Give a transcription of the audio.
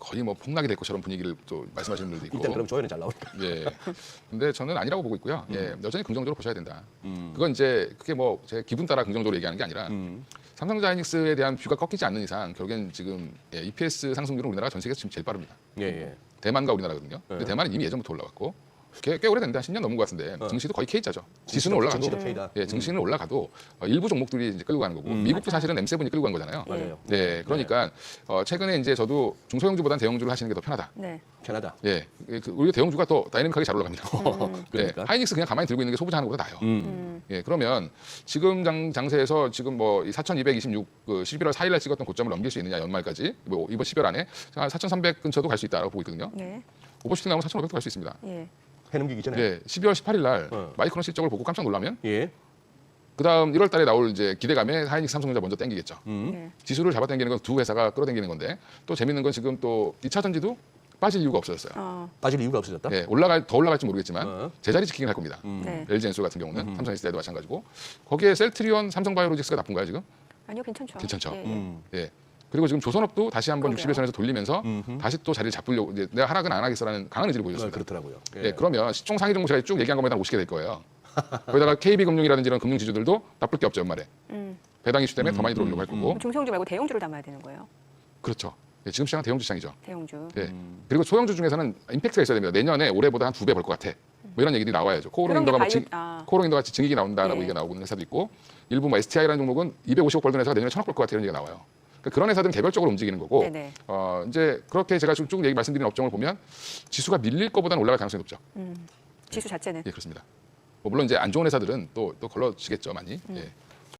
거의 뭐 폭락이 될 것처럼 분위기를 또 말씀하시는 분들도 있고. 일단 그럼 조회는 잘 나오니까. 예. 근데 저는 아니라고 보고 있고요. 예. 음. 여전히 긍정적으로 보셔야 된다. 그건 이제 그게 뭐 제 기분 따라 긍정적으로 얘기하는 게 아니라 음. 삼성자이닉스에 대한 뷰가 꺾이지 않는 이상 결국엔 지금 예, EPS 상승률은 우리나라가 전 세계에서 지금 제일 빠릅니다. 예, 예. 대만과 우리나라거든요. 근데 네. 대만은 이미 예전부터 올라갔고 꽤, 꽤 오래됐는데 한 10년 넘은 것 같은데 증시도 거의 K자죠. 지수는 올라가죠. 증시도 K다. 예, 증시는 올라가도 어, 일부 종목들이 이제 끌고 가는 거고 미국도 사실은 M7이 끌고 간 거잖아요. 맞아요. 네, 그러니까 어, 최근에 이제 저도 중소형주보다는 대형주를 하시는 게 더 편하다. 네. 편하다. 예, 그, 오히려 대형주가 더 다이내믹하게 잘 올라갑니다. 그러니까. 네, 하이닉스 그냥 가만히 들고 있는 게 소부자 하는 것보다 나아요. 음. 예, 그러면 지금 장, 장세에서 지금 뭐 4,226, 그 11월 4일날 찍었던 고점을 넘길 수 있느냐 연말까지 뭐 이번 10월 안에 4,300 근처도 갈 수 있다라고 보고 있거든요. 네. 오버시티 나오면 4,500도 갈 수 있습니다. 예. 해 넘기기 전에. 네, 12월 18일 날 어. 마이크론 실적을 보고 깜짝 놀라면 예. 그다음 1월 달에 나올 이제 기대감에 하이닉스 삼성전자 먼저 땡기겠죠. 음. 네. 지수를 잡아 당기는 건 두 회사가 끌어당기는 건데 또 재밌는 건 지금 또 2차 전지도 빠질 이유가 없어졌어요. 어. 빠질 이유가 없어졌다. 예, 올라갈 더 올라갈지 모르겠지만 어. 제자리 지키긴 할 겁니다. 네. LG 엔솔 같은 경우는 삼성 SDI도 마찬가지고 거기에 셀트리온, 삼성 바이오로직스가 나쁜가요 지금? 아니요, 괜찮죠. 괜찮죠. 예, 예. 음. 예. 그리고 지금 조선업도 다시 한번 그러게요. 60일선에서 돌리면서 다시 또 자리를 잡으려고 이제 내가 하락은 안 하겠어라는 강한 의지를 어, 보여줬습니다. 그렇더라고요. 예. 그러면 시총 상위 종목 제가 쭉 얘기한 것만 다 오시게 될 거예요. 거기다가 KB금융이라든지 이런 금융 지주들도 나쁠 게 없죠 연말에. 음. 배당 이슈 때문에 더 많이 들어오려고 할 거고. 중소형주 말고 대형주를 담아야 되는 거예요. 그렇죠. 예, 지금 시장은 대형주 시장이죠. 대형주. 예. 그리고 소형주 중에서는 임팩트가 있어야 됩니다. 내년에 올해보다 한 두 배 벌 것 같아. 뭐 이런 얘기들이 나와야죠. 코오롱인더가 바이오- 증, 아. 코오롱인더가 증익이 나온다라고 예. 얘기가 나오고 있는 회사도 있고 일부 뭐 STI라는 종목은 250억 벌던 회사가 내년에 1000억 벌 것 같아 이런 얘기가 나와요. 그러니까 그런 회사들은 개별적으로 움직이는 거고 네네. 어, 이제 그렇게 제가 쭉, 쭉 얘기 말씀드린 업종을 보면 지수가 밀릴 것보다는 올라갈 가능성이 높죠. 지수 자체는. 예, 그렇습니다. 뭐 물론 이제 안 좋은 회사들은 또 또 걸러지겠죠 많이. 음. 예.